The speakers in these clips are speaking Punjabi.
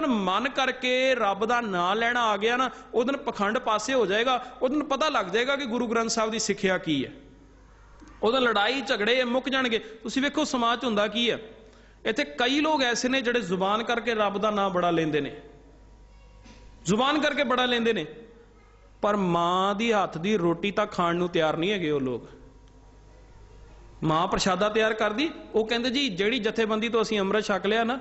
ਜਿੱਦਨ ਮਨ ਕਰਕੇ ਰੱਬ ਦਾ ਨਾਮ ਲੈਣਾ ਆ ਗਿਆ ਨਾ ਉਦੋਂ ਪਖੰਡ ਪਾਸੇ ਹੋ ਜਾਏਗਾ ਉਦੋਂ ਪਤਾ ਲੱਗ ਜਾਏਗਾ ਕਿ ਗੁਰੂ ਗ੍ਰੰਥ ਸਾਹਿਬ ਦੀ ਸਿੱਖਿਆ ਕੀ ਹੈ। ਉਦੋਂ ਲੜਾਈ ਝਗੜੇ ਮੁੱਕ ਜਾਣਗੇ। ਤੁਸੀਂ ਵੇਖੋ ਸਮਾਜ ਹੁੰਦਾ ਕੀ ਹੈ। ਇੱਥੇ ਕਈ ਲੋਕ ਐਸੇ ਨੇ ਜਿਹੜੇ ਜ਼ੁਬਾਨ ਕਰਕੇ ਰੱਬ ਦਾ ਨਾਮ ਬੜਾ ਲੈਂਦੇ ਨੇ। ਜ਼ੁਬਾਨ ਕਰਕੇ ਬੜਾ ਲੈਂਦੇ ਨੇ। ਪਰ ਮਾਂ ਦੀ ਹੱਥ ਦੀ ਰੋਟੀ ਤਾਂ ਖਾਣ ਨੂੰ ਤਿਆਰ ਨਹੀਂ ਹੈਗੇ ਉਹ ਲੋਕ। ਮਾਂ ਪ੍ਰਸ਼ਾਦਾ ਤਿਆਰ ਕਰਦੀ, ਉਹ ਕਹਿੰਦੇ ਜੀ ਜਿਹੜੀ ਜਥੇਬੰਦੀ ਤੋਂ ਅਸੀਂ ਅੰਮ੍ਰਿਤ ਛਕ ਲਿਆ ਨਾ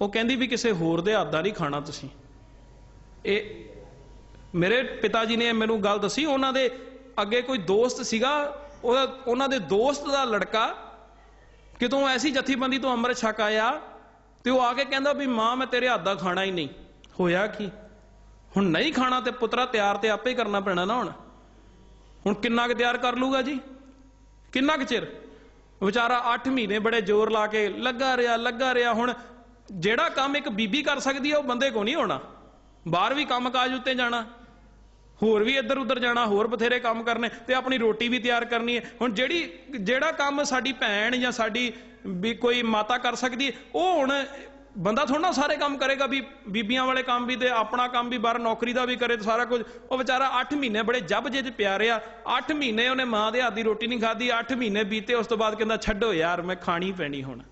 ਉਹ ਕਹਿੰਦੀ ਵੀ ਕਿਸੇ ਹੋਰ ਦੇ ਹੱਥ ਦਾ ਨਹੀਂ ਖਾਣਾ ਤੁਸੀਂ। ਇਹ ਮੇਰੇ ਪਿਤਾ ਜੀ ਨੇ ਮੈਨੂੰ ਗੱਲ ਦੱਸੀ, ਉਹਨਾਂ ਦੇ ਅੱਗੇ ਕੋਈ ਦੋਸਤ ਸੀਗਾ ਉਹਦਾ ਉਹਨਾਂ ਦੇ ਦੋਸਤ ਦਾ ਲੜਕਾ, ਕਿਤੋਂ ਐਸੀ ਜਥੇਬੰਦੀ ਤੋਂ ਅੰਮ੍ਰਿਤ ਛਕ ਆਇਆ ਤੇ ਉਹ ਆ ਕੇ ਕਹਿੰਦਾ ਵੀ ਮਾਂ, ਮੈਂ ਤੇਰੇ ਹੱਥ ਦਾ ਖਾਣਾ ਹੀ ਨਹੀਂ। ਹੋਇਆ ਕੀ? ਹੁਣ ਨਹੀਂ ਖਾਣਾ ਤੇ ਪੁੱਤਰਾ ਤਿਆਰ ਤੇ ਆਪੇ ਹੀ ਕਰਨਾ ਪੈਣਾ ਨਾ ਹੁਣ। ਹੁਣ ਕਿੰਨਾ ਕੁ ਤਿਆਰ ਕਰ ਲੂਗਾ ਜੀ? ਕਿੰਨਾ ਕੁ ਚਿਰ? ਵਿਚਾਰਾ 8 ਮਹੀਨੇ ਬੜੇ ਜ਼ੋਰ ਲਾ ਕੇ, ਲੱਗਾ ਰਿਹਾ ਲੱਗਾ ਰਿਹਾ, ਹੁਣ ਜਿਹੜਾ ਕੰਮ ਇੱਕ ਬੀਬੀ ਕਰ ਸਕਦੀ ਹੈ ਉਹ ਬੰਦੇ ਕੋ ਨਹੀਂ ਹੋਣਾ। ਬਾਹਰ ਵੀ ਕੰਮ ਕਾਜ ਉੱਤੇ ਜਾਣਾ, ਹੋਰ ਵੀ ਇੱਧਰ ਉੱਧਰ ਜਾਣਾ, ਹੋਰ ਬਥੇਰੇ ਕੰਮ ਕਰਨੇ ਤੇ ਆਪਣੀ ਰੋਟੀ ਵੀ ਤਿਆਰ ਕਰਨੀ ਹੈ। ਹੁਣ ਜਿਹੜੀ, ਜਿਹੜਾ ਕੰਮ ਸਾਡੀ ਭੈਣ ਜਾਂ ਸਾਡੀ ਵੀ ਕੋਈ ਮਾਤਾ ਕਰ ਸਕਦੀ ਉਹ ਹੁਣ ਬੰਦਾ ਥੋੜਾ ਨਾ ਸਾਰੇ ਕੰਮ ਕਰੇਗਾ ਵੀ ਬੀਬੀਆਂ ਵਾਲੇ ਕੰਮ ਵੀ ਤੇ ਆਪਣਾ ਕੰਮ ਵੀ, ਬਾਹਰ ਨੌਕਰੀ ਦਾ ਵੀ ਕਰੇ ਤੇ ਸਾਰਾ ਕੁਝ। ਉਹ ਵਿਚਾਰਾ 8 ਮਹੀਨੇ ਬੜੇ ਜੱਬ ਜੇ ਚ ਪਿਆ ਰਿਹਾ। 8 ਮਹੀਨੇ ਉਹਨੇ ਮਾਂ ਦੇ ਹੱਥ ਦੀ ਰੋਟੀ ਨਹੀਂ ਖਾਧੀ 8 ਮਹੀਨੇ ਬੀਤੇ, ਉਸ ਤੋਂ ਬਾਅਦ ਕਹਿੰਦਾ, ਛੱਡੋ ਯਾਰ, ਮੈਂ ਖਾਣੀ ਪੈਣੀ ਹੁਣ।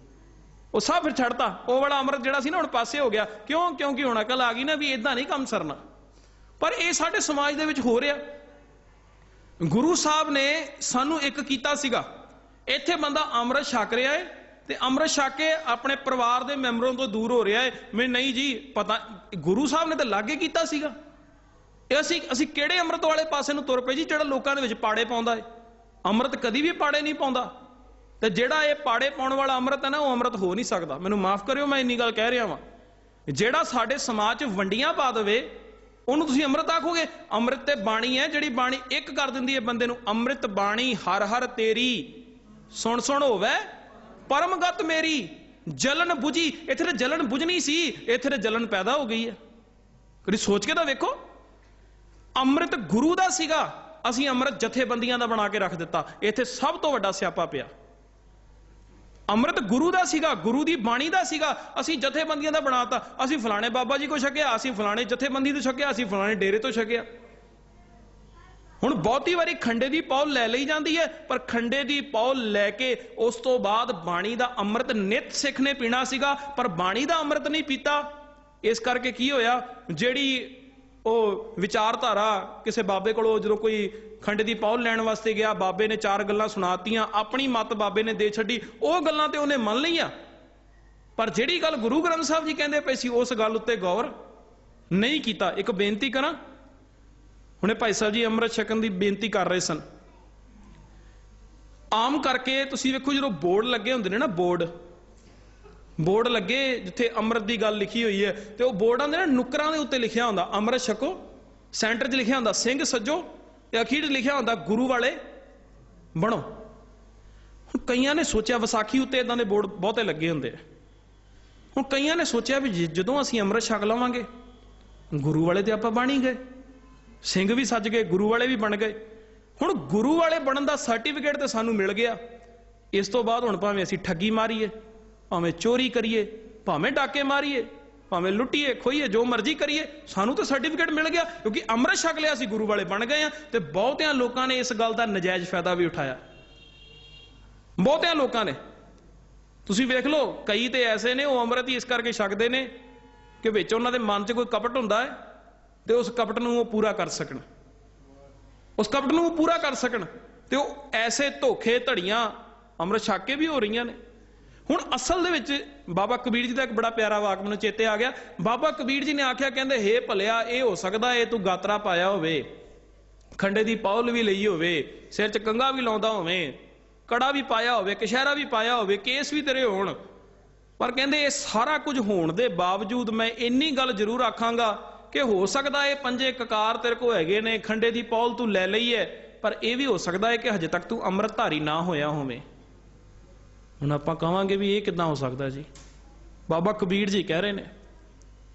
ਉਹ ਸਭ ਫਿਰ ਛੱਡਤਾ। ਉਹ ਵਾਲਾ ਅੰਮ੍ਰਿਤ ਜਿਹੜਾ ਸੀ ਨਾ, ਹੁਣ ਪਾਸੇ ਹੋ ਗਿਆ। ਕਿਉਂ? ਕਿਉਂਕਿ ਹੁਣ ਅਕਲ ਆ ਗਈ ਨਾ ਵੀ ਇਦਾਂ ਨਹੀਂ ਕੰਮ ਸਰਨਾ। ਪਰ ਇਹ ਸਾਡੇ ਸਮਾਜ ਦੇ ਵਿੱਚ ਹੋ ਰਿਹਾ। ਗੁਰੂ ਸਾਹਿਬ ਨੇ ਸਾਨੂੰ ਇੱਕ ਕੀਤਾ ਸੀਗਾ। ਇੱਥੇ ਬੰਦਾ ਅੰਮ੍ਰਿਤ ਛਕ ਰਿਹਾ ਹੈ ਤੇ ਅੰਮ੍ਰਿਤ ਛਕ ਕੇ ਆਪਣੇ ਪਰਿਵਾਰ ਦੇ ਮੈਂਬਰਾਂ ਤੋਂ ਦੂਰ ਹੋ ਰਿਹਾ ਹੈ ਮੈਂ ਨਹੀਂ ਜੀ, ਪਤਾ ਗੁਰੂ ਸਾਹਿਬ ਨੇ ਤਾਂ ਲਾਗੇ ਕੀਤਾ ਸੀਗਾ। ਇਹ ਅਸੀਂ ਅਸੀਂ ਕਿਹੜੇ ਅੰਮ੍ਰਿਤ ਵਾਲੇ ਪਾਸੇ ਨੂੰ ਤੁਰ ਪਏ ਜੀ ਜਿਹੜਾ ਲੋਕਾਂ ਦੇ ਵਿੱਚ ਪਾੜੇ ਪਾਉਂਦਾ ਹੈ ਅੰਮ੍ਰਿਤ ਕਦੀ ਵੀ ਪਾੜੇ ਨਹੀਂ ਪਾਉਂਦਾ। ਤੇ ਜਿਹੜਾ ਇਹ ਪਾੜੇ ਪਾਉਣ ਵਾਲਾ ਅੰਮ੍ਰਿਤ ਹੈ ਨਾ, ਉਹ ਅੰਮ੍ਰਿਤ ਹੋ ਨਹੀਂ ਸਕਦਾ। ਮੈਨੂੰ ਮਾਫ ਕਰਿਓ, ਮੈਂ ਇੰਨੀ ਗੱਲ ਕਹਿ ਰਿਹਾ ਵਾਂ। ਜਿਹੜਾ ਸਾਡੇ ਸਮਾਜ 'ਚ ਵੰਡੀਆਂ ਪਾ ਦੇਵੇ, ਉਹਨੂੰ ਤੁਸੀਂ ਅੰਮ੍ਰਿਤ ਆਖੋਗੇ? ਅੰਮ੍ਰਿਤ ਤੇ ਬਾਣੀ ਹੈ, ਜਿਹੜੀ ਬਾਣੀ ਇੱਕ ਕਰ ਦਿੰਦੀ ਹੈ ਬੰਦੇ ਨੂੰ, ਅੰਮ੍ਰਿਤ ਬਾਣੀ, ਹਰ ਹਰ ਤੇਰੀ। ਸੁਣ ਸੁਣ ਹੋਵੇ, ਪਰਮਗਤ ਮੇਰੀ, ਜਲਨ 부ਜੀ ਇੱਥੇ ਤੇ ਜਲਨ ਬੁਝਣੀ ਸੀ, ਇੱਥੇ ਤੇ ਜਲਨ ਪੈਦਾ ਹੋ ਗਈ ਹੈ। ਕਦੀ ਸੋਚ ਕੇ ਤਾਂ ਵੇਖੋ, ਅੰਮ੍ਰਿਤ ਗੁਰੂ ਦਾ ਸੀਗਾ। ਅਸੀਂ ਅੰਮ੍ਰਿਤ ਜਥੇਬੰਦੀਆਂ ਦਾ ਬਣਾ ਕੇ ਰੱਖ ਦਿੱਤਾ। ਇੱਥੇ ਸਭ ਤੋਂ ਵੱਡਾ ਸਿਆਪਾ ਪਿਆ। ਅੰਮ੍ਰਿਤ ਗੁਰੂ ਦਾ ਸੀਗਾ, ਗੁਰੂ ਦੀ ਬਾਣੀ ਦਾ ਸੀਗਾ, ਅਸੀਂ ਜਥੇਬੰਦੀਆਂ ਦਾ ਬਣਾਤਾ। ਅਸੀਂ ਫਲਾਣੇ ਬਾਬਾ ਜੀ ਕੋ ਛਕਿਆ, ਅਸੀਂ ਫਲਾਣੇ ਜਥੇਬੰਦੀ ਤੋਂ ਛਕਿਆ, ਅਸੀਂ ਫਲਾਣੇ ਡੇਰੇ ਤੋਂ ਛਕਿਆ। ਹੁਣ ਬਹੁਤੀ ਵਾਰੀ ਖੰਡੇ ਦੀ ਪੌਲ ਲੈ ਲਈ ਜਾਂਦੀ ਹੈ, ਪਰ ਖੰਡੇ ਦੀ ਪੌਲ ਲੈ ਕੇ ਉਸ ਤੋਂ ਬਾਅਦ ਬਾਣੀ ਦਾ ਅੰਮ੍ਰਿਤ ਨਿਤ ਸਿੱਖ ਨੇ ਪੀਣਾ ਸੀਗਾ, ਪਰ ਬਾਣੀ ਦਾ ਅੰਮ੍ਰਿਤ ਨਹੀਂ ਪੀਤਾ। ਇਸ ਕਰਕੇ ਕੀ ਹੋਇਆ, ਜਿਹੜੀ ਉਹ ਵਿਚਾਰਧਾਰਾ ਕਿਸੇ ਬਾਬੇ ਕੋਲੋਂ ਜਦੋਂ ਕੋਈ ਖੰਡ ਦੀ ਪੌਲ ਲੈਣ ਵਾਸਤੇ ਗਿਆ, ਬਾਬੇ ਨੇ ਚਾਰ ਗੱਲਾਂ ਸੁਣਾਤੀਆਂ, ਆਪਣੀ ਮਤ ਬਾਬੇ ਨੇ ਦੇ ਛੱਡੀ, ਉਹ ਗੱਲਾਂ ਤੇ ਉਹਨੇ ਮੰਨ ਲਈਆਂ। ਪਰ ਜਿਹੜੀ ਗੱਲ ਗੁਰੂ ਗ੍ਰੰਥ ਸਾਹਿਬ ਜੀ ਕਹਿੰਦੇ ਪਏ ਸੀ, ਉਸ ਗੱਲ ਉੱਤੇ ਗੌਰ ਨਹੀਂ ਕੀਤਾ। ਇੱਕ ਬੇਨਤੀ ਕਰਾਂ, ਹੁਣੇ ਭਾਈ ਸਾਹਿਬ ਜੀ ਅੰਮ੍ਰਿਤ ਛਕਣ ਦੀ ਬੇਨਤੀ ਕਰ ਰਹੇ ਸਨ। ਆਮ ਕਰਕੇ ਤੁਸੀਂ ਵੇਖੋ ਜਦੋਂ ਬੋਰਡ ਲੱਗੇ ਹੁੰਦੇ ਨੇ ਨਾ, ਬੋਰਡ ਬੋਰਡ ਲੱਗੇ ਜਿੱਥੇ ਅੰਮ੍ਰਿਤ ਦੀ ਗੱਲ ਲਿਖੀ ਹੋਈ ਹੈ ਤੇ ਉਹ ਬੋਰਡਾਂ ਦੇ ਨਾ ਨੁਕਰਾਂ ਦੇ ਉੱਤੇ ਲਿਖਿਆ ਹੁੰਦਾ, ਅੰਮ੍ਰਿਤ ਛਕੋ, ਸੈਂਟਰ 'ਚ ਲਿਖਿਆ ਹੁੰਦਾ, ਸਿੰਘ ਸੱਜੋ ਤੇ ਅਖੀਰ 'ਚ ਲਿਖਿਆ ਹੁੰਦਾ, ਗੁਰੂ ਵਾਲੇ ਬਣੋ। ਹੁਣ ਕਈਆਂ ਨੇ ਸੋਚਿਆ ਵਿਸਾਖੀ ਉੱਤੇ ਇਦਾਂ ਦੇ ਬੋਰਡ ਬਹੁਤੇ ਲੱਗੇ ਹੁੰਦੇ ਆ। ਹੁਣ ਕਈਆਂ ਨੇ ਸੋਚਿਆ ਵੀ ਜਦੋਂ ਅਸੀਂ ਅੰਮ੍ਰਿਤ ਛਕ ਲਵਾਂਗੇ, ਗੁਰੂ ਵਾਲੇ ਤੇ ਆਪਾਂ ਬਣ ਹੀ ਗਏ, ਸਿੰਘ ਵੀ ਸੱਜ ਗਏ, ਗੁਰੂ ਵਾਲੇ ਵੀ ਬਣ ਗਏ। ਹੁਣ ਗੁਰੂ ਵਾਲੇ ਬਣਨ ਦਾ ਸਰਟੀਫਿਕੇਟ ਤੇ ਸਾਨੂੰ ਮਿਲ ਗਿਆ। ਇਸ ਤੋਂ ਬਾਅਦ ਹੁਣ ਭਾਵੇਂ ਅਸੀਂ ਠੱਗੀ ਮਾਰੀਏ। ਭਾਵੇਂ ਚੋਰੀ ਕਰੀਏ, ਭਾਵੇਂ ਡਾਕੇ ਮਾਰੀਏ, ਭਾਵੇਂ ਲੁੱਟੀਏ, ਖੋਈਏ, ਜੋ ਮਰਜ਼ੀ ਕਰੀਏ, ਸਾਨੂੰ ਤਾਂ ਸਰਟੀਫਿਕੇਟ ਮਿਲ ਗਿਆ, ਕਿਉਂਕਿ ਅੰਮ੍ਰਿਤ ਛਕ ਲਿਆ ਅਸੀਂ ਗੁਰੂ ਵਾਲੇ ਬਣ ਗਏ ਆ ਤੇ ਬਹੁਤਿਆਂ ਲੋਕਾਂ ਨੇ ਇਸ ਗੱਲ ਦਾ ਨਜਾਇਜ਼ ਫਾਇਦਾ ਵੀ ਉਠਾਇਆ। ਬਹੁਤਿਆਂ ਲੋਕਾਂ ਨੇ। ਤੁਸੀਂ ਵੇਖ ਲਓ, ਕਈ ਤੇ ਐਸੇ ਨੇ, ਉਹ ਅੰਮ੍ਰਿਤ ਹੀ ਇਸ ਕਰਕੇ ਛਕਦੇ ਨੇ ਕਿ ਵਿੱਚ ਉਹਨਾਂ ਦੇ ਮਨ 'ਚ ਕੋਈ ਕਪਟ ਹੁੰਦਾ ਹੈ ਤੇ ਉਸ ਕਪਟ ਨੂੰ ਉਹ ਪੂਰਾ ਕਰ ਸਕਣ। ਉਸ ਕਪਟ ਨੂੰ ਉਹ ਪੂਰਾ ਕਰ ਸਕਣ ਤੇ ਉਹ ਐਸੇ ਧੋਖੇ, ਧੜੀਆਂ ਅੰਮ੍ਰਿਤ ਛਕ ਕੇ ਵੀ ਹੋ ਰਹੀਆਂ ਨੇ। ਹੁਣ ਅਸਲ ਦੇ ਵਿੱਚ ਬਾਬਾ ਕਬੀਰ ਜੀ ਦਾ ਇੱਕ ਬੜਾ ਪਿਆਰਾ ਵਾਕ ਮੈਨੂੰ ਚੇਤੇ ਆ ਗਿਆ। ਬਾਬਾ ਕਬੀਰ ਜੀ ਨੇ ਆਖਿਆ, ਕਹਿੰਦੇ, ਹੇ ਭਲਿਆ, ਇਹ ਹੋ ਸਕਦਾ ਏ ਤੂੰ ਗਾਤਰਾ ਪਾਇਆ ਹੋਵੇ, ਖੰਡੇ ਦੀ ਪੌਲ ਵੀ ਲਈ ਹੋਵੇ, ਸਿਰ 'ਚ ਕੰਗਾ ਵੀ ਲਾਉਂਦਾ ਹੋਵੇ, ਕੜਾ ਵੀ ਪਾਇਆ ਹੋਵੇ ਕਸ਼ਹਿਰਾ ਵੀ ਪਾਇਆ ਹੋਵੇ, ਕੇਸ ਵੀ ਤੇਰੇ ਹੋਣ। ਪਰ ਕਹਿੰਦੇ, ਇਹ ਸਾਰਾ ਕੁਝ ਹੋਣ ਦੇ ਬਾਵਜੂਦ ਮੈਂ ਇੰਨੀ ਗੱਲ ਜ਼ਰੂਰ ਆਖਾਂਗਾ ਕਿ ਹੋ ਸਕਦਾ ਇਹ ਪੰਜੇ ਕਕਾਰ ਤੇਰੇ ਕੋ ਹੈਗੇ ਨੇ, ਖੰਡੇ ਦੀ ਪੌਲ ਤੂੰ ਲੈ ਲਈ ਹੈ ਪਰ ਇਹ ਵੀ ਹੋ ਸਕਦਾ ਹੈ ਕਿ ਹਜੇ ਤੱਕ ਤੂੰ ਅੰਮ੍ਰਿਤਧਾਰੀ ਨਾ ਹੋਇਆ ਹੋਵੇਂ। ਹੁਣ ਆਪਾਂ ਕਹਾਂਗੇ ਵੀ ਇਹ ਕਿੱਦਾਂ ਹੋ ਸਕਦਾ ਜੀ? ਬਾਬਾ ਕਬੀਰ ਜੀ ਕਹਿ ਰਹੇ ਨੇ।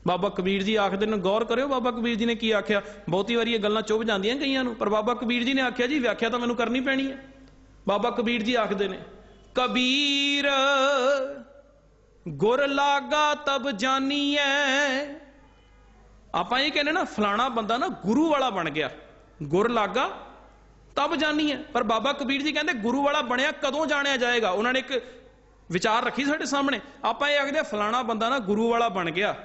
ਬਾਬਾ ਕਬੀਰ ਜੀ ਆਖਦੇ ਨੇ, ਗੌਰ ਕਰਿਓ ਬਾਬਾ ਕਬੀਰ ਜੀ ਨੇ ਕੀ ਆਖਿਆ? ਬਹੁਤੀ ਵਾਰੀ ਇਹ ਗੱਲਾਂ ਚੁੱਭ ਜਾਂਦੀਆਂ ਕਈਆਂ ਨੂੰ, ਪਰ ਬਾਬਾ ਕਬੀਰ ਜੀ ਨੇ ਆਖਿਆ ਜੀ, ਵਿਆਖਿਆ ਤਾਂ ਮੈਨੂੰ ਕਰਨੀ ਪੈਣੀ ਹੈ। ਬਾਬਾ ਕਬੀਰ ਜੀ ਆਖਦੇ ਨੇ, ਕਬੀਰ, ਗੁਰ ਲਾਗਾ ਤਬ ਜਾਨੀਐ। ਆਪਾਂ ਇਹ ਕਹਿੰਦੇ ਨਾ, ਫਲਾਣਾ ਬੰਦਾ ਨਾ ਗੁਰੂ ਵਾਲਾ ਬਣ ਗਿਆ। ਗੁਰ ਲਾਗਾ ਤਬ ਜਾਣੀ ਹੈ। ਪਰ ਬਾਬਾ ਕਬੀਰ ਜੀ ਕਹਿੰਦੇ ਗੁਰੂ ਵਾਲਾ ਬਣਿਆ ਕਦੋਂ ਜਾਣਿਆ ਜਾਏਗਾ? ਉਹਨਾਂ ਨੇ ਇੱਕ ਵਿਚਾਰ ਰੱਖੀ ਸਾਡੇ ਸਾਹਮਣੇ। ਆਪਾਂ ਇਹ ਆਖਦੇ ਹਾਂ, ਫਲਾਣਾ ਬੰਦਾ ਨਾ ਗੁਰੂ ਵਾਲਾ ਬਣ ਗਿਆ।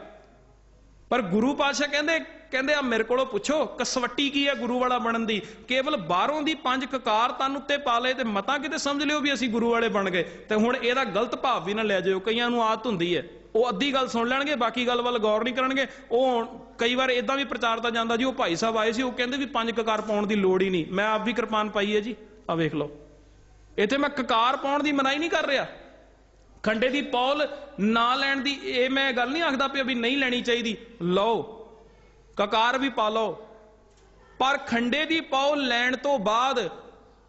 ਪਰ ਗੁਰੂ ਪਾਤਸ਼ਾਹ ਕਹਿੰਦੇ ਕਹਿੰਦੇ ਆ ਮੇਰੇ ਕੋਲੋਂ ਪੁੱਛੋ ਕਸਵੱਟੀ ਕੀ ਹੈ ਗੁਰੂ ਵਾਲਾ ਬਣਨ ਦੀ? ਕੇਵਲ ਬਾਹਰੋਂ ਦੀ ਪੰਜ ਕਕਾਰ ਤਨ ਉੱਤੇ ਪਾ ਲਏ ਤੇ ਮਤਾ ਕਿਤੇ ਸਮਝ ਲਿਓ ਵੀ ਅਸੀਂ ਗੁਰੂ ਵਾਲੇ ਬਣ ਗਏ। ਤੇ ਹੁਣ ਇਹਦਾ ਗਲਤ ਭਾਵ ਵੀ ਨਾ ਲੈ ਜਾਇਓ। ਕਈਆਂ ਨੂੰ ਆਦਤ ਹੁੰਦੀ ਹੈ। ਉਹ ਅੱਧੀ ਗੱਲ ਸੁਣ ਲੈਣਗੇ, ਬਾਕੀ ਗੱਲ ਵੱਲ ਗੌਰ ਨਹੀਂ ਕਰਨਗੇ। ਉਹ ਕਈ ਵਾਰ ਇਦਾਂ ਵੀ ਪ੍ਰਚਾਰ ਤਾਂ ਜਾਂਦਾ ਜੀ, ਉਹ ਭਾਈ ਸਾਹਿਬ ਆਏ ਸੀ, ਉਹ ਕਹਿੰਦੇ ਵੀ ਪੰਜ ਕਕਾਰ ਪਾਉਣ ਦੀ ਲੋੜ ਹੀ ਨਹੀਂ। ਮੈਂ ਆਪ ਵੀ ਕਿਰਪਾਨ ਪਾਈ ਹੈ ਜੀ। ਆ ਵੇਖ ਲਓ। ਇੱਥੇ ਮੈਂ ਕਕਾਰ ਪਾਉਣ ਦੀ ਮਨਾਹੀ ਨਹੀਂ ਕਰ ਰਿਹਾ। ਖੰਡੇ ਦੀ ਪੌਲ ਨਾ ਲੈਣ ਦੀ ਇਹ ਮੈਂ ਗੱਲ ਨਹੀਂ ਆਖਦਾ ਪਿਆ ਵੀ ਨਹੀਂ ਲੈਣੀ ਚਾਹੀਦੀ। ਲਓ, ਕਕਾਰ ਵੀ ਪਾ ਲਓ। ਪਰ ਖੰਡੇ ਦੀ ਪੌਲ ਲੈਣ ਤੋਂ ਬਾਅਦ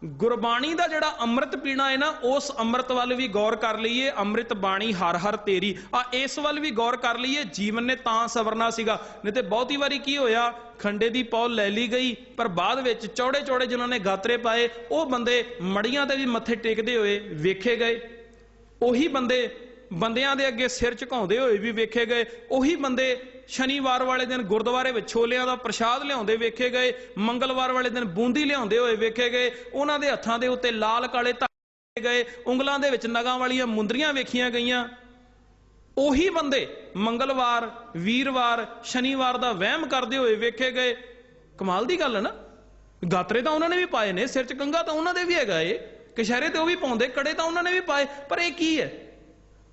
ਗੁਰਬਾਣੀ ਦਾ ਜਿਹੜਾ ਅੰਮ੍ਰਿਤ ਪੀਣਾ ਹੈ ਨਾ, ਉਸ ਅੰਮ੍ਰਿਤ ਵੱਲ ਵੀ ਗੌਰ ਕਰ ਲਈਏ, ਅੰਮ੍ਰਿਤ ਬਾਣੀ ਹਰ ਹਰ ਤੇਰੀ। ਆ ਇਸ ਵੱਲ ਵੀ ਗੌਰ ਕਰ ਲਈਏ, ਜੀਵਨ ਨੇ ਤਾਂ ਸਵਰਨਾ ਸੀਗਾ। ਨਹੀਂ ਤੇ ਬਹੁਤੀ ਵਾਰੀ ਕੀ ਹੋਇਆ, ਖੰਡੇ ਦੀ ਪੌਲ ਲੈ ਲਈ ਗਈ, ਪਰ ਬਾਅਦ ਵਿੱਚ ਚੌੜੇ ਚੌੜੇ ਜਿਨ੍ਹਾਂ ਨੇ ਗਾਤਰੇ ਪਾਏ, ਉਹ ਬੰਦੇ ਮੜੀਆਂ ਤੇ ਵੀ ਮੱਥੇ ਟੇਕਦੇ ਹੋਏ ਵੇਖੇ ਗਏ। ਉਹੀ ਬੰਦੇ ਬੰਦਿਆਂ ਦੇ ਅੱਗੇ ਸਿਰ ਝੁਕਾਉਂਦੇ ਹੋਏ ਵੀ ਵੇਖੇ ਗਏ। ਉਹੀ ਬੰਦੇ ਸ਼ਨੀਵਾਰ ਵਾਲੇ ਦਿਨ ਗੁਰਦੁਆਰੇ ਵਿੱਚ ਛੋਲਿਆਂ ਦਾ ਪ੍ਰਸ਼ਾਦ ਲਿਆਉਂਦੇ ਵੇਖੇ ਗਏ, ਮੰਗਲਵਾਰ ਵਾਲੇ ਦਿਨ ਬੂੰਦੀ ਲਿਆਉਂਦੇ ਹੋਏ ਵੇਖੇ ਗਏ, ਉਹਨਾਂ ਦੇ ਹੱਥਾਂ ਦੇ ਉੱਤੇ ਲਾਲ ਕਾਲੇ ਧਾਗੇ ਗਏ, ਉਂਗਲਾਂ ਦੇ ਵਿੱਚ ਨਗਾਂ ਵਾਲੀਆਂ ਮੁੰਦਰੀਆਂ ਵੇਖੀਆਂ ਗਈਆਂ। ਉਹੀ ਬੰਦੇ ਮੰਗਲਵਾਰ, ਵੀਰਵਾਰ, ਸ਼ਨੀਵਾਰ ਦਾ ਵਹਿਮ ਕਰਦੇ ਹੋਏ ਵੇਖੇ ਗਏ। ਕਮਾਲ ਦੀ ਗੱਲ ਹੈ ਨਾ? ਗਾਤਰੇ ਤਾਂ ਉਹਨਾਂ ਨੇ ਵੀ ਪਾਏ ਨੇ, ਸਿਰ 'ਚ ਕੰਗਾ ਤਾਂ ਉਹਨਾਂ ਦੇ ਵੀ ਹੈਗਾ ਏ। ਕਸ਼ਹਿਰੇ ਤੇ ਉਹ ਵੀ ਪਾਉਂਦੇ, ਕੜੇ ਤਾਂ ਉਹਨਾਂ ਨੇ ਵੀ ਪਾਏ, ਪਰ ਇਹ ਕੀ ਹੈ?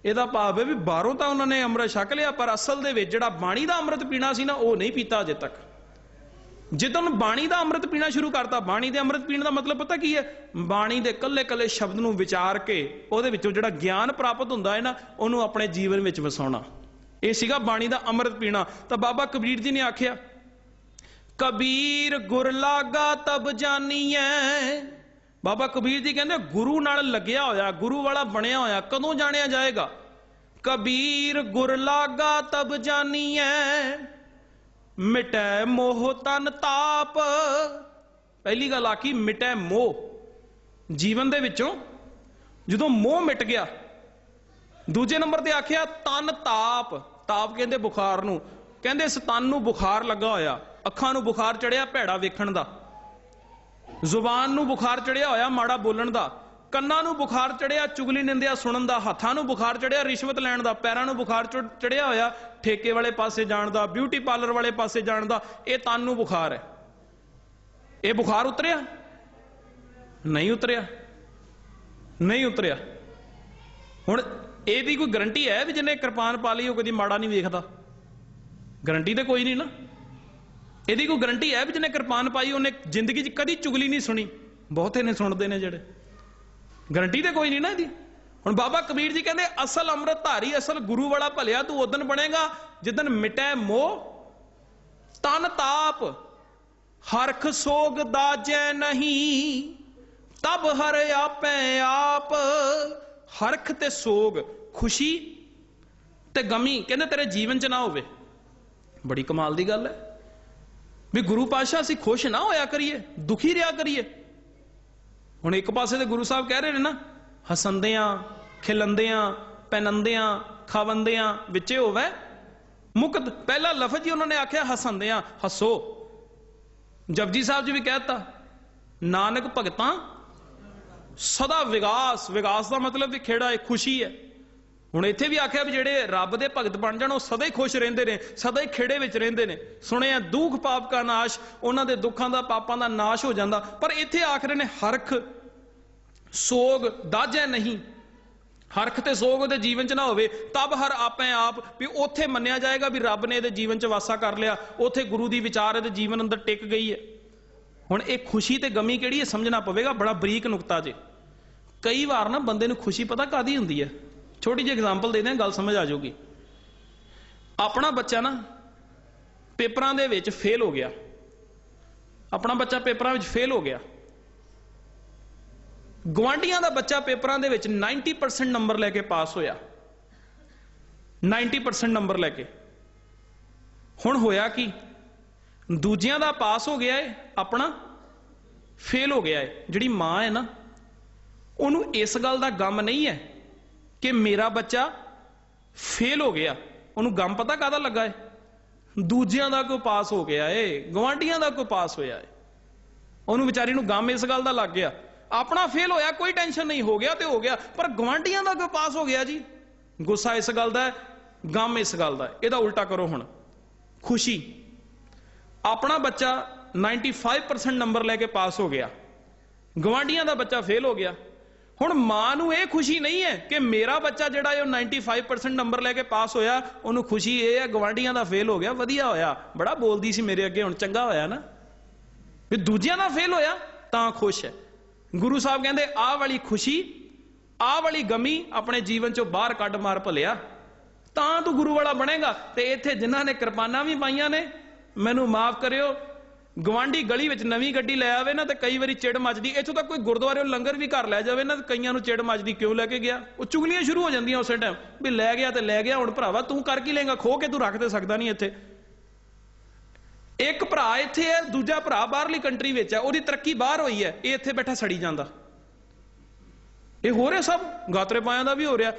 ਇਹਦਾ ਭਾਵ ਹੈ ਵੀ ਬਾਹਰੋਂ ਤਾਂ ਉਹਨਾਂ ਨੇ ਅੰਮ੍ਰਿਤ ਛਕ ਲਿਆ, ਪਰ ਅਸਲ ਦੇ ਵਿੱਚ ਜਿਹੜਾ ਬਾਣੀ ਦਾ ਅੰਮ੍ਰਿਤ ਪੀਣਾ ਸੀ ਨਾ, ਉਹ ਨਹੀਂ ਪੀਤਾ ਅਜੇ ਤੱਕ। ਜਦੋਂ ਬਾਣੀ ਦਾ ਅੰਮ੍ਰਿਤ ਪੀਣਾ ਸ਼ੁਰੂ ਕਰਤਾ, ਬਾਣੀ ਦੇ ਅੰਮ੍ਰਿਤ ਪੀਣ ਦਾ ਮਤਲਬ ਪਤਾ ਕੀ ਹੈ? ਬਾਣੀ ਦੇ ਕੱਲੇ-ਕੱਲੇ ਸ਼ਬਦ ਨੂੰ ਵਿਚਾਰ ਕੇ, ਉਹਦੇ ਵਿੱਚੋਂ ਜਿਹੜਾ ਗਿਆਨ ਪ੍ਰਾਪਤ ਹੁੰਦਾ ਹੈ ਨਾ, ਉਹਨੂੰ ਆਪਣੇ ਜੀਵਨ ਵਿੱਚ ਵਸਾਉਣਾ। ਇਹ ਸੀਗਾ ਬਾਣੀ ਦਾ ਅੰਮ੍ਰਿਤ ਪੀਣਾ। ਤਾਂ ਬਾਬਾ ਕਬੀਰ ਜੀ ਨੇ ਆਖਿਆ, ਕਬੀਰ ਗੁਰ ਲਾਗਾ, ਤਬ ਜਾਣੀਐ ਬਾਬਾ ਕਬੀਰ ਜੀ ਕਹਿੰਦੇ, ਗੁਰੂ ਨਾਲ ਲੱਗਿਆ ਹੋਇਆ, ਗੁਰੂ ਵਾਲਾ ਬਣਿਆ ਹੋਇਆ, ਕਦੋਂ ਜਾਣਿਆ ਜਾਏਗਾ? ਕਬੀਰ, ਗੁਰ ਲਾਗਾ, ਤਬ ਜਾਣੀਐ ਮਿਟੈ ਮੋਹ ਤਨ ਤਾਪ। ਪਹਿਲੀ ਗੱਲ ਆਖੀ ਮਿਟੈ ਮੋਹ। ਜੀਵਨ ਦੇ ਵਿੱਚੋਂ ਜਦੋਂ ਮੋਹ ਮਿਟ ਗਿਆ, ਦੂਜੇ ਨੰਬਰ ਤੇ ਆਖਿਆ, ਤਨ ਤਾਪ। ਤਾਪ ਕਹਿੰਦੇ ਬੁਖਾਰ ਨੂੰ। ਕਹਿੰਦੇ ਇਸ ਤਨ ਨੂੰ ਬੁਖਾਰ ਲੱਗਾ ਹੋਇਆ, ਅੱਖਾਂ ਨੂੰ ਬੁਖਾਰ ਚੜਿਆ ਭੈੜਾ ਵੇਖਣ ਦਾ। ਜ਼ੁਬਾਨ ਨੂੰ ਬੁਖਾਰ ਚੜਿਆ ਹੋਇਆ ਮਾੜਾ ਬੋਲਣ ਦਾ, ਕੰਨਾਂ ਨੂੰ ਬੁਖਾਰ ਚੜਿਆ, ਚੁਗਲੀ ਨਿੰਦਿਆ ਸੁਣਨ ਦਾ, ਹੱਥਾਂ ਨੂੰ ਬੁਖਾਰ ਚੜਿਆ, ਰਿਸ਼ਵਤ ਲੈਣ ਦਾ, ਪੈਰਾਂ ਨੂੰ ਬੁਖਾਰ ਚੜਿਆ ਹੋਇਆ, ਠੇਕੇ ਵਾਲੇ ਪਾਸੇ ਜਾਣ ਦਾ ਬਿਊਟੀ ਪਾਰਲਰ ਵਾਲੇ ਪਾਸੇ ਜਾਣ ਦਾ, ਇਹ ਤਨ ਨੂੰ ਬੁਖਾਰ ਹੈ। ਇਹ ਬੁਖਾਰ ਉਤਰਿਆ? ਨਹੀਂ ਉਤਰਿਆ। ਨਹੀਂ ਉਤਰਿਆ। ਹੁਣ ਇਹਦੀ ਕੋਈ ਗਰੰਟੀ ਹੈ ਵੀ ਜਿਹਨੇ ਕਿਰਪਾਨ ਪਾ ਲਈ, ਉਹ ਕਦੀ ਮਾੜਾ ਨਹੀਂ ਵੇਖਦਾ? ਗਰੰਟੀ ਤੇ ਕੋਈ ਨਹੀਂ ਨਾ। ਇਹਦੀ ਕੋਈ ਗਰੰਟੀ ਹੈ ਵੀ ਜਿਹਨੇ ਕਿਰਪਾਨ ਪਾਈ, ਉਹਨੇ ਜ਼ਿੰਦਗੀ 'ਚ ਕਦੀ ਚੁਗਲੀ ਨਹੀਂ ਸੁਣੀ? ਬਹੁਤੇ ਨੇ ਸੁਣਦੇ ਨੇ ਜਿਹੜੇ। ਗਰੰਟੀ ਤੇ ਕੋਈ ਨਹੀਂ ਨਾ ਇਹਦੀ। ਹੁਣ ਬਾਬਾ ਕਬੀਰ ਜੀ ਕਹਿੰਦੇ, ਅਸਲ ਅੰਮ੍ਰਿਤ ਧਾਰੀ ਅਸਲ ਗੁਰੂ ਵਾਲਾ ਭਲਿਆ ਤੂੰ ਉਦਨ ਬਣੇਗਾ ਜਿੱਦਨ ਮਿਟੈ ਮੋਹ, ਤਨ ਤਾਪ, ਹਰਖ ਸੋਗ ਦਾਜੈ ਨਹੀਂ, ਤਬ ਹਰ ਆਪੈ ਆਪ, ਹਰਖ ਤੇ ਸੋਗ, ਖੁਸ਼ੀ ਤੇ ਗਮੀ। ਕਹਿੰਦੇ, ਤੇਰੇ ਜੀਵਨ 'ਚ ਨਾ ਹੋਵੇ। ਬੜੀ ਕਮਾਲ ਦੀ ਗੱਲ ਹੈ। ਵੀ ਗੁਰੂ ਪਾਤਸ਼ਾਹ ਅਸੀਂ ਖੁਸ਼ ਨਾ ਹੋਇਆ ਕਰੀਏ, ਦੁਖੀ ਰਿਹਾ ਕਰੀਏ। ਹੁਣ ਇੱਕ ਪਾਸੇ ਤੇ ਗੁਰੂ ਸਾਹਿਬ ਕਹਿ ਰਹੇ ਨੇ ਨਾ, ਹਸੰਦਿਆਂ, ਖਿਲੰਦਿਆਂ ਖਾਵੰਦੇ ਖਾਵੰਦਿਆਂ ਵਿੱਚੇ ਹੋਵੇ ਮੁਕਤ। ਪਹਿਲਾ ਲਫ਼ਜ਼ ਹੀ ਉਹਨਾਂ ਨੇ ਆਖਿਆ, ਹਸੰਦਿਆਂ, ਹੱਸੋ। ਜਪਜੀ ਸਾਹਿਬ ਜੀ ਵੀ ਕਹਿਤਾ ਨਾਨਕ ਭਗਤਾਂ, ਸਦਾ ਵਿਗਾਸ ਵਿਗਾਸ ਦਾ ਮਤਲਬ ਵੀ ਖੇੜਾ ਹੈ ਖੁਸ਼ੀ ਹੈ। ਹੁਣ ਇੱਥੇ ਵੀ ਆਖਿਆ ਵੀ ਜਿਹੜੇ ਰੱਬ ਦੇ ਭਗਤ ਬਣ ਜਾਣ, ਉਹ ਸਦਾ ਹੀ ਖੁਸ਼ ਰਹਿੰਦੇ ਨੇ, ਸਦਾ ਹੀ ਖੇੜੇ ਵਿੱਚ ਰਹਿੰਦੇ ਨੇ। ਸੁਣਿਆ, ਦੁੱਖ ਪਾਪ ਕਾ ਨਾਸ਼, ਉਹਨਾਂ ਦੇ ਦੁੱਖਾਂ ਦਾ, ਪਾਪਾਂ ਦਾ ਨਾਸ਼ ਹੋ ਜਾਂਦਾ। ਪਰ ਇੱਥੇ ਆਖ ਰਹੇ ਨੇ, ਹਰਖ, ਸੋਗ, ਦਾਜੈ ਨਹੀਂ। ਹਰਖ ਤੇ ਸੋਗ ਉਹਦੇ ਜੀਵਨ 'ਚ ਨਾ ਹੋਵੇ, ਤਬ ਹਰ ਆਪੇ ਆਪ, ਵੀ ਉੱਥੇ ਮੰਨਿਆ ਜਾਏਗਾ ਵੀ ਰੱਬ ਨੇ ਇਹਦੇ ਜੀਵਨ 'ਚ ਵਾਸਾ ਕਰ ਲਿਆ। ਉੱਥੇ ਗੁਰੂ ਦੀ ਵਿਚਾਰ ਇਹਦੇ ਜੀਵਨ ਅੰਦਰ ਟਿਕ ਗਈ ਹੈ। ਹੁਣ ਇਹ ਖੁਸ਼ੀ ਤੇ ਗਮੀ ਕਿਹੜੀ ਹੈ, ਸਮਝਣਾ ਪਵੇਗਾ, ਬੜਾ ਬਰੀਕ ਨੁਕਤਾ ਜੇ। ਕਈ ਵਾਰ ਨਾ ਬੰਦੇ ਨੂੰ ਖੁਸ਼ੀ ਪਤਾ ਕਾਦੀ ਹੁੰਦੀ ਹੈ? ਛੋਟੀ ਜਿਹੀ ਐਗਜ਼ਾਮਪਲ ਦੇ ਦਿਆਂ, ਗੱਲ ਸਮਝ ਆ ਜਾਊਗੀ। ਆਪਣਾ ਬੱਚਾ ਨਾ, ਪੇਪਰਾਂ ਦੇ ਵਿੱਚ ਫੇਲ ਹੋ ਗਿਆ। ਆਪਣਾ ਬੱਚਾ ਪੇਪਰਾਂ ਵਿੱਚ ਫੇਲ ਹੋ ਗਿਆ। ਗਵਾਂਡੀਆਂ ਦਾ ਬੱਚਾ ਪੇਪਰਾਂ ਦੇ ਵਿੱਚ 90% ਨੰਬਰ ਲੈ ਕੇ ਪਾਸ ਹੋਇਆ। 90% ਨੰਬਰ ਲੈ ਕੇ। ਹੁਣ ਹੋਇਆ ਕੀ? ਦੂਜਿਆਂ ਦਾ ਪਾਸ ਹੋ ਗਿਆ ਏ, ਆਪਣਾ ਫੇਲ ਹੋ ਗਿਆ ਏ। ਜਿਹੜੀ ਮਾਂ ਹੈ ਨਾ, ਉਹਨੂੰ ਇਸ ਗੱਲ ਦਾ ਗਮ ਨਹੀਂ ਹੈ ਕਿ ਮੇਰਾ ਬੱਚਾ ਫੇਲ ਹੋ ਗਿਆ। ਉਹਨੂੰ ਗਮ ਪਤਾ ਕਾਦਾ ਲੱਗਾ ਏ? ਦੂਜਿਆਂ ਦਾ ਕੋਈ ਪਾਸ ਹੋ ਗਿਆ ਏ? ਗਵਾਂਡੀਆਂ ਦਾ ਕੋਈ ਪਾਸ ਹੋਇਆ ਏ? ਉਹਨੂੰ ਵਿਚਾਰੀ ਨੂੰ ਗਮ ਇਸ ਗੱਲ ਦਾ ਲੱਗ ਗਿਆ। ਆਪਣਾ ਫੇਲ ਹੋਇਆ, ਕੋਈ ਟੈਨਸ਼ਨ ਨਹੀਂ, ਹੋ ਗਿਆ ਤੇ ਹੋ ਗਿਆ, ਪਰ ਗਵਾਂਡੀਆਂ ਦਾ ਕੋਈ ਪਾਸ ਹੋ ਗਿਆ ਜੀ। ਗੁੱਸਾ ਇਸ ਗੱਲ ਦਾ ਹੈ ਗਮ ਇਸ ਗੱਲ ਦਾ ਇਹਦਾ ਉਲਟਾ ਕਰੋ ਹੁਣ। ਖੁਸ਼ੀ। ਆਪਣਾ ਬੱਚਾ 95% ਨੰਬਰ ਲੈ ਕੇ ਪਾਸ ਹੋ ਗਿਆ। ਗਵਾਂਡੀਆਂ ਦਾ ਬੱਚਾ ਫੇਲ ਹੋ ਗਿਆ। ਹੁਣ ਮਾਂ ਨੂੰ ਇਹ ਖੁਸ਼ੀ ਨਹੀਂ ਹੈ ਕਿ ਮੇਰਾ ਬੱਚਾ ਜਿਹੜਾ ਹੈ ਉਹ 95% ਨੰਬਰ ਲੈ ਕੇ ਪਾਸ ਹੋਇਆ, ਉਹਨੂੰ ਖੁਸ਼ੀ ਇਹ ਹੈ ਗਵਾਂਡੀਆਂ ਦਾ ਫੇਲ ਹੋ ਗਿਆ, ਵਧੀਆ ਹੋਇਆ। ਬੜਾ ਬੋਲਦੀ ਸੀ ਮੇਰੇ ਅੱਗੇ, ਹੁਣ ਚੰਗਾ ਹੋਇਆ ਨਾ। ਵੀ ਦੂਜਿਆਂ ਦਾ ਫੇਲ ਹੋਇਆ, ਤਾਂ ਖੁਸ਼ ਹੈ। ਗੁਰੂ ਸਾਹਿਬ ਕਹਿੰਦੇ, ਆਹ ਵਾਲੀ ਖੁਸ਼ੀ, ਆਹ ਵਾਲੀ ਗਮੀ ਆਪਣੇ ਜੀਵਨ ਚੋਂ ਬਾਹਰ ਕੱਢ ਮਾਰ ਭਲਿਆ। ਤਾਂ ਤੂੰ ਗੁਰੂ ਵਾਲਾ ਬਣੇਗਾ। ਤੇ ਇੱਥੇ ਜਿਨ੍ਹਾਂ ਨੇ ਕਿਰਪਾਨਾਂ ਵੀ ਪਾਈਆਂ ਨੇ, ਮੈਨੂੰ ਮਾਫ ਕਰਿਓ ਗਵਾਂਢੀ ਗਲੀ ਵਿੱਚ ਨਵੀਂ ਗੱਡੀ ਲੈ ਆਵੇ ਨਾ ਤੇ ਕਈ ਵਾਰੀ ਚਿੜ ਮੱਚਦੀ। ਇੱਥੋਂ ਤੱਕ ਕੋਈ ਗੁਰਦੁਆਰੇ ਲੰਗਰ ਵੀ ਘਰ ਲੈ ਜਾਵੇ ਨਾ, ਕਈਆਂ ਨੂੰ ਚਿੜ ਮੱਚਦੀ ਕਿਉਂ ਲੈ ਕੇ ਗਿਆ? ਉਹ ਚੁਗਲੀਆਂ ਸ਼ੁਰੂ ਹੋ ਜਾਂਦੀਆਂ ਉਸੇ ਟਾਈਮ। ਵੀ ਲੈ ਗਿਆ ਤੇ ਲੈ ਗਿਆ, ਹੁਣ ਭਰਾਵਾ ਤੂੰ ਕਰ ਕੀ ਲੇਗਾ ਖੋ ਕੇ ਤੂੰ ਰੱਖ ਤੇ ਸਕਦਾ ਨਹੀਂ ਇੱਥੇ। ਇੱਕ ਭਰਾ ਇੱਥੇ ਹੈ, ਦੂਜਾ ਭਰਾ ਬਾਹਰਲੀ ਕੰਟਰੀ ਵਿੱਚ ਹੈ, ਉਹਦੀ ਤਰੱਕੀ ਬਾਹਰ ਹੋਈ ਹੈ, ਇਹ ਇੱਥੇ ਬੈਠਾ ਸੜੀ ਜਾਂਦਾ। ਇਹ ਹੋ ਰਿਹਾ ਸਭ? ਗਾਤਰੇ ਪਾਇਆਂ ਦਾ ਵੀ ਹੋ ਰਿਹਾ।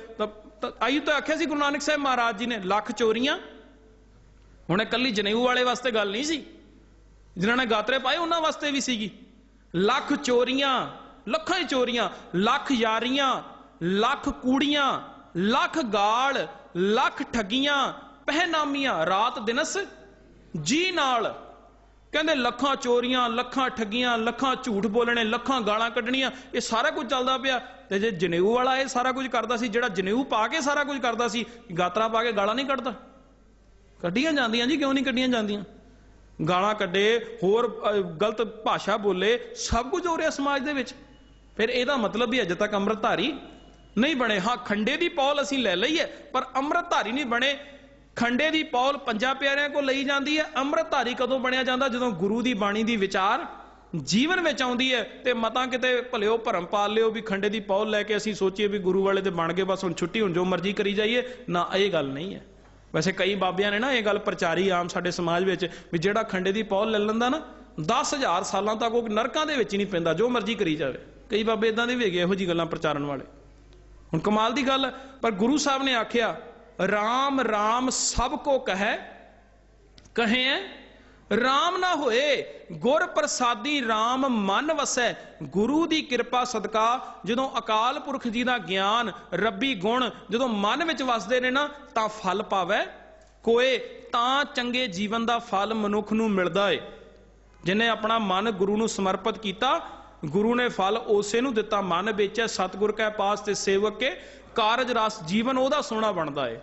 ਤਾਂ ਆਈ ਤਾਂ ਆਖਿਆ ਸੀ ਗੁਰੂ ਨਾਨਕ ਸਾਹਿਬ ਮਹਾਰਾਜ ਜੀ ਨੇ, ਲੱਖ ਚੋਰੀਆਂ। ਹੁਣ ਇਕੱਲੀ ਜਨੇਊ ਵਾਲੇ ਵਾਸਤੇ ਗੱਲ ਨਹੀਂ ਸੀ। ਜਿਨ੍ਹਾਂ ਨੇ ਗਾਤਰੇ ਪਾਏ, ਉਹਨਾਂ ਵਾਸਤੇ ਵੀ ਸੀਗੀ। ਲੱਖ ਚੋਰੀਆਂ, ਲੱਖਾਂ ਚੋਰੀਆਂ, ਲੱਖ ਯਾਰੀਆਂ, ਲੱਖ ਕੂੜੀਆਂ, ਲੱਖ ਗਾਲ, ਲੱਖ ਠੱਗੀਆਂ, ਪਹਿਨਾਮੀਆਂ, ਰਾਤ ਦਿਨਸ ਜੀ ਨਾਲ ਕਹਿੰਦੇ ਲੱਖਾਂ ਚੋਰੀਆਂ, ਲੱਖਾਂ ਠੱਗੀਆਂ, ਲੱਖਾਂ ਝੂਠ ਬੋਲਣੇ, ਲੱਖਾਂ ਗਾਲਾਂ ਕੱਢਣੀਆਂ, ਇਹ ਸਾਰਾ ਕੁਝ ਚੱਲਦਾ ਪਿਆ। ਤੇ ਜੇ ਜਨੇਊ ਵਾਲਾ ਇਹ ਸਾਰਾ ਕੁਝ ਕਰਦਾ ਸੀ, ਜਿਹੜਾ ਜਨੇਊ ਪਾ ਕੇ ਸਾਰਾ ਕੁਝ ਕਰਦਾ ਸੀ, ਗਾਤਰਾ ਪਾ ਕੇ ਗਾਲਾਂ ਨਹੀਂ ਕੱਢਦਾ। ਕੱਢੀਆਂ ਜਾਂਦੀਆਂ ਜੀ, ਕਿਉਂ ਨਹੀਂ ਕੱਢੀਆਂ ਜਾਂਦੀਆਂ? ਗਾਲਾਂ ਕੱਢੇ, ਹੋਰ ਗਲਤ ਭਾਸ਼ਾ ਬੋਲੇ, ਸਭ ਕੁਝ ਹੋ ਰਿਹਾ ਸਮਾਜ ਦੇ ਵਿੱਚ। ਫਿਰ ਇਹਦਾ ਮਤਲਬ ਵੀ ਅਜੇ ਤੱਕ ਅੰਮ੍ਰਿਤਧਾਰੀ ਨਹੀਂ ਬਣੇ। ਹਾਂ, ਖੰਡੇ ਦੀ ਪੌਲ ਅਸੀਂ ਲੈ ਲਈ ਹੈ, ਪਰ ਅੰਮ੍ਰਿਤਧਾਰੀ ਨਹੀਂ ਬਣੇ। ਖੰਡੇ ਦੀ ਪੌਲ ਪੰਜਾਂ ਪਿਆਰਿਆਂ ਕੋਲ ਲਈ ਜਾਂਦੀ ਹੈ। ਅੰਮ੍ਰਿਤਧਾਰੀ ਕਦੋਂ ਬਣਿਆ ਜਾਂਦਾ? ਜਦੋਂ ਗੁਰੂ ਦੀ ਬਾਣੀ ਦੀ ਵਿਚਾਰ ਜੀਵਨ ਵਿੱਚ ਆਉਂਦੀ ਹੈ ਤੇ ਮਤਾਂ ਕਿਤੇ ਭਲਿਓ ਭਰਮ ਪਾਲ ਲਿਓ ਵੀ ਖੰਡੇ ਦੀ ਪੌਲ ਲੈ ਕੇ ਅਸੀਂ ਸੋਚੀਏ ਵੀ ਗੁਰੂ ਵਾਲੇ ਤੇ ਬਣ ਗਏ, ਬਸ ਹੁਣ ਛੁੱਟੀ ਹੁਣ ਜੋ ਮਰਜ਼ੀ ਕਰੀ ਜਾਈਏ। ਨਾ, ਇਹ ਗੱਲ ਨਹੀਂ ਹੈ। ਵੈਸੇ ਕਈ ਬਾਬਿਆਂ ਨੇ ਨਾ ਇਹ ਗੱਲ ਪ੍ਰਚਾਰੀ ਆਮ ਸਾਡੇ ਸਮਾਜ ਵਿੱਚ ਵੀ ਜਿਹੜਾ ਖੰਡੇ ਦੀ ਪੌਲ ਲੈ ਲੈਂਦਾ ਨਾ 10000 ਸਾਲਾਂ ਤੱਕ ਉਹ ਨਰਕਾਂ ਦੇ ਵਿੱਚ ਹੀ ਨਹੀਂ ਪੈਂਦਾ, ਜੋ ਮਰਜ਼ੀ ਕਰੀ ਜਾਵੇ। ਕਈ ਬਾਬੇ ਇਦਾਂ ਦੇ ਵੀ ਹੈਗੇ ਇਹੋ ਜੀ ਗੱਲਾਂ ਪ੍ਰਚਾਰਨ ਵਾਲੇ। ਹੁਣ ਕਮਾਲ ਦੀ ਗੱਲ, ਪਰ ਗੁਰੂ ਸਾਹਿਬ ਨੇ ਆਖਿਆ RAM RAM ਸਭ ਕੋ ਕਹੈ, ਕਹੇ RAM ਨਾ ਹੋਏ, ਗੁਰ ਪ੍ਰਸਾਦੀ RAM ਮਨ ਵਸੈ। ਗੁਰੂ ਦੀ ਕਿਰਪਾ ਸਦਕਾ ਜਦੋਂ ਅਕਾਲ ਪੁਰਖ ਜੀ ਦਾ ਗਿਆਨ, ਰੱਬੀ ਗੁਣ ਜਦੋਂ ਮਨ ਵਿੱਚ ਵਸਦੇ ਨੇ ਨਾ, ਤਾਂ ਫਲ ਪਾਵੇ। ਕੋਏ, ਤਾਂ ਚੰਗੇ ਜੀਵਨ ਦਾ ਫਲ ਮਨੁੱਖ ਨੂੰ ਮਿਲਦਾ ਏ। ਜਿਨੇ ਆਪਣਾ ਮਨ ਗੁਰੂ ਨੂੰ ਸਮਰਪਿਤ ਕੀਤਾ, ਗੁਰੂ ਨੇ ਫਲ ਉਸੇ ਨੂੰ ਦਿੱਤਾ। ਮਨ ਵੇਚੈ, ਸਤਿਗੁਰ ਕੈ ਪਾਸ ਤੇ ਸੇਵਕ ਕੇ। ਕਾਰਜ ਰਸ ਜੀਵਨ ਉਹਦਾ ਸੋਹਣਾ ਬਣਦਾ ਏ।